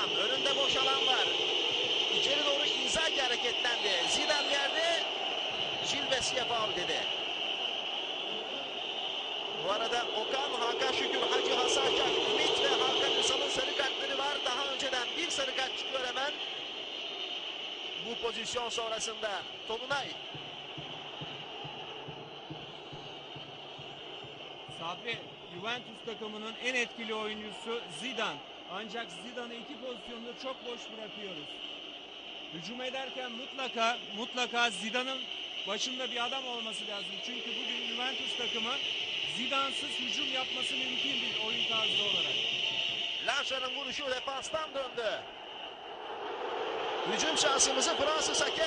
Yerde boş alan var. İçeri doğru Inzaghi hareketlendi. Zidane yerde. Gilbes'e faul dedi. Bu arada Okan, Hakan Şükür, Hacı Hasan Şak, Ümit ve Hakan Ünsal'ın sarı kartları var. Daha önceden bir sarı kart çıkıyor hemen. Bu pozisyon sonrasında Tolunay. Sabri Juventus takımının en etkili oyuncusu Zidane. Ancak Zidane'ı iki pozisyonda çok boş bırakıyoruz. Hücum ederken mutlaka mutlaka Zidane'ın başında bir adam olması lazım. Çünkü bugün Juventus takımı Zidane'sız hücum yapması mümkün değil oyun tarzı olarak. Larşa'nın vuruşu defanstan döndü. Hücum şansımızı Fransız hakem.